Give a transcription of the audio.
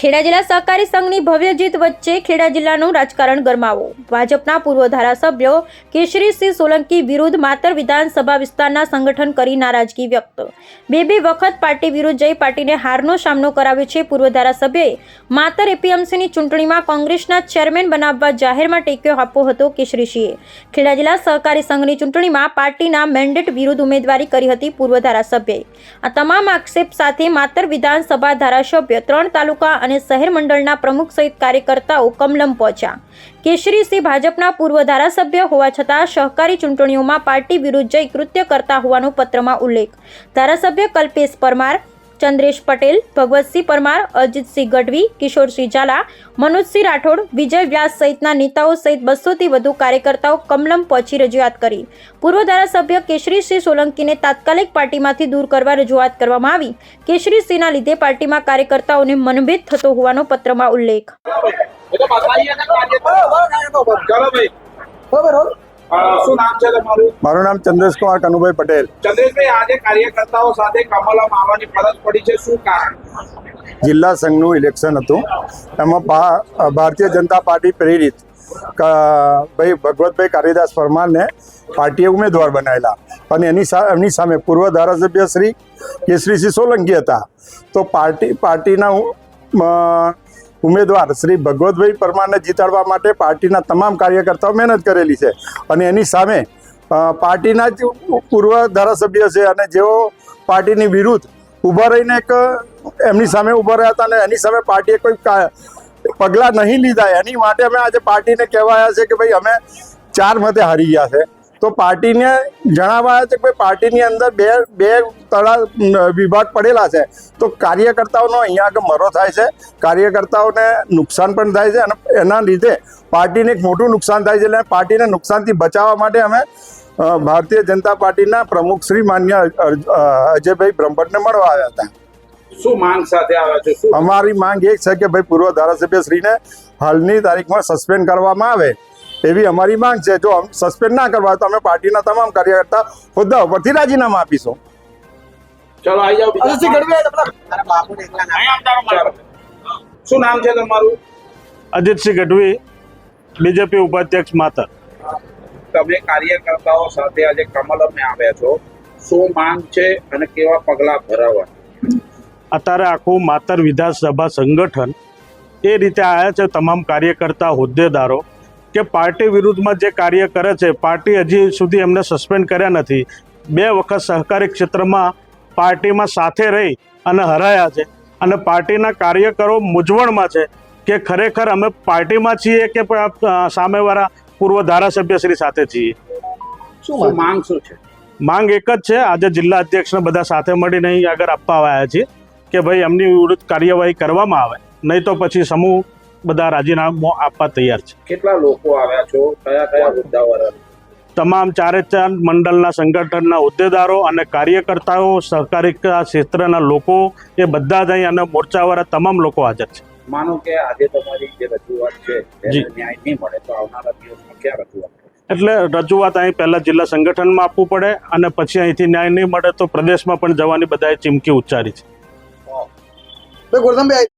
ખેડા જિલ્લા સહકારી સંઘની ભવ્ય જીત વચ્ચે ખેડા જિલ્લાનું રાજકારણ ગરમાવો. ભાજપના પૂર્વ ધારાસભ્યો કેશરીસિંહ સોલંકી વિરુદ્ધ માતર વિધાનસભા વિસ્તારના સંગઠન કરી નારાજગી વ્યક્ત. બે બે વખત પાર્ટી વિરુદ્ધ જઈ પાર્ટીને હારનો સામનો કરાવ્યો છે પૂર્વ ધારાસભ્યએ. માતર એપીએમસીની ચૂંટણીમાં કોંગ્રેસના ચેરમેન બનાવવા જાહેરમાં ટેક્યો આપ્યો હતો કેશરીસિંહે ખેડા જિલ્લા સહકારી સંઘની ચૂંટણીમાં પાર્ટીના મેન્ડેટ વિરુદ્ધ ઉમેદવારી કરી હતી પૂર્વ ધારાસભ્યએ. આ તમામ આક્ષેપ સાથે માતર વિધાનસભા ધારાસભ્ય ત્રણ તાલુકા અને શહેર મંડળના પ્રમુખ સહિત કાર્યકર્તાઓ કમલમ પહોંચ્યા. કેશરીસિંહ ભાજપના પૂર્વ ધારાસભ્ય હોવા છતાં સહકારી ચૂંટણીઓમાં પાર્ટી વિરુદ્ધ જઈ કૃત્ય કરતા હોવાનો પત્રમાં ઉલ્લેખ. ધારાસભ્ય કલ્પેશ પરમાર ચંદ્રેશ પટેલ ભગવતસિંહ પરમાર અજીતસિંહ ગઢવી કિશોરસિંહ ઝાલા મનોજસિંહ રાઠોડ વિજય વ્યાસ સહિતના નેતાઓ સહિત બસોથી વધુ કાર્યકર્તાઓ કમલમ પહોંચી રજૂઆત કરી પૂર્વ ધારાસભ્ય કેશરીસિંહ સોલંકીને તાત્કાલિક પાર્ટીમાંથી દૂર કરવા રજૂઆત કરવામાં આવી કેશરીસિંહના લીધે પાર્ટીમાં કાર્યકર્તાઓને મનભેદ થતો હોવાનો પત્રમાં ઉલ્લેખ શું નામ છે તમારું? મારું નામ ચંદ્રેશકુમાર કનુભાઈ પટેલ. ચંદ્રેશભાઈ આજે કાર્યકર્તાઓ સાથે કમલમ આવવાની ફરજ પડી છે. શું કારણ? જિલ્લા સંઘનું ઇલેક્શન હતું. એમાં ભારતીય જનતા પાર્ટી પ્રેરિત ભાઈ ભગવતભાઈ કાલિદાસ પરમારને પાર્ટીએ ઉમેદવાર બનાવેલા. અને એની એમની સામે પૂર્વ ધારાસભ્ય શ્રી કેસરીસિંહ સોલંકી હતા. તો પાર્ટી પાર્ટીના ઉમેદવાર શ્રી ભગવતભાઈ પરમારને જીતાડવા માટે પાર્ટીના તમામ કાર્યકર્તાઓ મહેનત કરેલી છે. અને એની સામે પાર્ટીના જ પૂર્વ ધારાસભ્ય છે અને જેઓ પાર્ટીની વિરુદ્ધ ઊભા રહીને એક, એમની સામે ઊભા રહ્યા હતા અને એની સામે પાર્ટીએ કોઈ પગલાં નહીં લીધા. એની માટે અમે આજે પાર્ટીને કહેવાયા છે કે ભાઈ અમે ચાર મતે હારી ગયા છે. તો પાર્ટીને જણાવાયા છે કે ભાઈ પાર્ટીની અંદર બે બે તળા વિભાગ પડેલા છે. તો કાર્યકર્તાઓનો અહીંયા આગળ મરો થાય છે. કાર્યકર્તાઓને નુકસાન પણ થાય છે અને એના લીધે પાર્ટીને એક મોટું નુકસાન થાય છે. એટલે પાર્ટીને નુકસાનથી બચાવવા માટે અમે ભારતીય જનતા પાર્ટીના પ્રમુખ શ્રી માન્ય અજયભાઈ બ્રહ્મભટ્ટને મળવા આવ્યા હતા. શું માંગ સાથે આવ્યા છે? શું? અમારી માંગ એ છે કે ભાઈ પૂર્વ ધારાસભ્ય શ્રીને હાલની તારીખમાં સસ્પેન્ડ કરવામાં આવે. એવી અમારી માંગ છે. જો સસ્પેન્ડ ના કરવા તો અમે પાર્ટીના તમામ કાર્યકર્તા હોદ્દા ઉપરથી રાજીનામા આપીશું. ચલો આવી જાઓ આમ ચાલો. શું નામ છે તમારું? અજિતસિંહ ગઢવી બીજેપી ઉપાધ્યક્ષ માતર. તમે કાર્યકર્તાઓ સાથે આજે કમલમે આવ્યા છો. શું માંગ છે અને કેવા પગલાં ભરાવા? અત્યારે આખું માતર વિધાનસભા સંગઠન એ રીતે આવ્યા છે. તમામ કાર્યકર્તા હોદ્દેદારો કે પાર્ટી વિરુદ્ધમાં જે કાર્ય કરે છે પાર્ટી હજી સુધી એમને સસ્પેન્ડ કર્યા નથી. બે વખત સહકારી ક્ષેત્રમાં પાર્ટીમાં સાથે રહી અને હરાયા છે. અને પાર્ટીના કાર્યકરો મૂંઝવણમાં છે કે ખરેખર અમે પાર્ટીમાં છીએ કે સામેવાળા પૂર્વ ધારાસભ્યશ્રી સાથે છીએ? શું માંગ શું છે? માંગ એક જ છે. આજે જિલ્લા અધ્યક્ષને બધા સાથે મળીને અહીં આગળ આપવા આવ્યા છીએ કે ભાઈ એમની વિરુદ્ધ કાર્યવાહી કરવામાં આવે. નહીં તો પછી સમૂહ બધા રાજીનામું આપવા તૈયાર છે. કેટલા લોકો આવ્યા છો? કયા કયા મુદ્દાઓ તમામ ચારે ચાર મંડળના સંગઠનના હોદ્દેદારો અને કાર્યકર્તાઓ સહકારી ક્ષેત્રના લોકો એ બધા જ અહીં અને મોરચાવાળા તમામ લોકો હાજર છે. માનો કે આજે તમારી જે રજૂઆત છે જી. ન્યાય નહીં મળે તો આવનારા દિવસમાં ક્યાં રજૂઆત એટલે રજૂઆત અહીં પહેલાં જિલ્લા સંગઠનમાં આપવું પડે અને પછી અહીંથી ન્યાય નહીં મળે તો પ્રદેશમાં પણ જવાની બધાએ ચીમકી ઉચ્ચારી છે. ભાઈ ગોરધનભાઈ